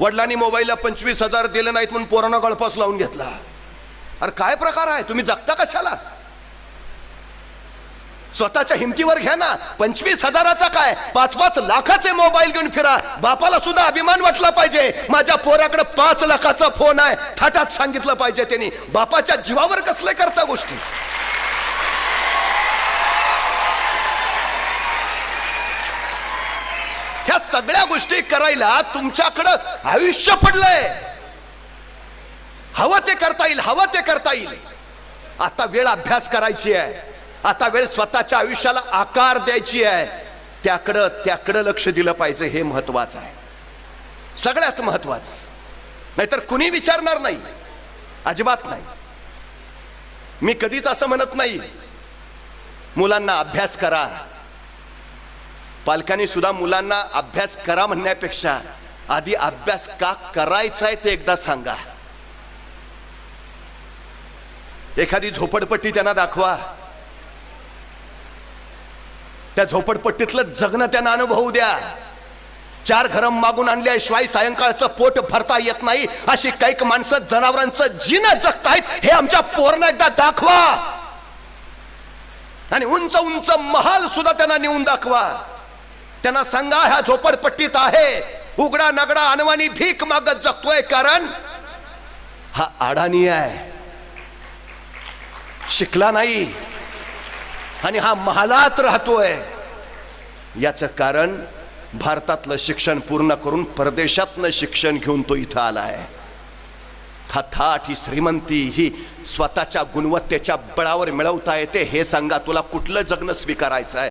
वडिलांनी मोबाईलला पंचवीस हजार दिले नाहीत म्हणून पोरांना गळपास लावून घेतला. अरे काय प्रकार आहे? तुम्ही जगता कशाला? स्वतःच्या हिमतीवर घ्या ना. पंचवीस हजाराचा काय? पाच पाच लाखाचे मोबाईल घेऊन फिरा. बापाला सुद्धा अभिमान वाटला पाहिजे. माझ्या पोराकडे पाच लाखाचा फोन आहे. थाटात सांगितलं पाहिजे त्यांनी. बापाच्या जीवावर कसले करता गोष्टी? सगळ्या गोष्टी करायला तुमच्याकडं आयुष्य पडलंय. हवं ते करता येईल हवं ते करता येईल. आता वेळ अभ्यास करायची आहे. आता वेळ स्वतःच्या आयुष्याला आकार द्यायची आहे. त्याकडं त्याकडं लक्ष दिलं पाहिजे हे महत्वाचं आहे. सगळ्यात महत्वाचं. नाहीतर कुणी विचारणार नाही. अजिबात नाही. मी कधीच असं म्हणत नाही. मुलांना अभ्यास करा. पालकांनी सुद्धा मुलांना अभ्यास करा म्हणण्यापेक्षा आधी अभ्यास का करायचा आहे ते एकदा सांगा. एखादी झोपडपट्टी त्यांना दाखवा. त्या झोपडपट्टीतलं जगणं त्यांना अनुभवू द्या. चार घरं मागून आणल्याशिवाय सायंकाळचं पोट भरता येत नाही. अशी कैक माणसं जनावरांचं जिनं जगतायत हे आमच्या पोरनं एकदा दाखवा. आणि उंच उंच महाल सुद्धा त्यांना नेऊन दाखवा. त्यांना सांगा ह्या झोपडपट्टीत आहे. उघडा नगडा अनवानी भीक मागत जगतोय कारण. हा अडाणी आहे. शिकला नाही. आणि हा महालात राहतोय. याचं कारण भारतातलं शिक्षण पूर्ण करून परदेशातनं शिक्षण घेऊन तो इथं आलाय हा थाट ही श्रीमंती ही स्वतःच्या गुणवत्तेच्या बळावर मिळवता येते हे सांगा तुला कुठलं जगणं स्वीकारायचं आहे?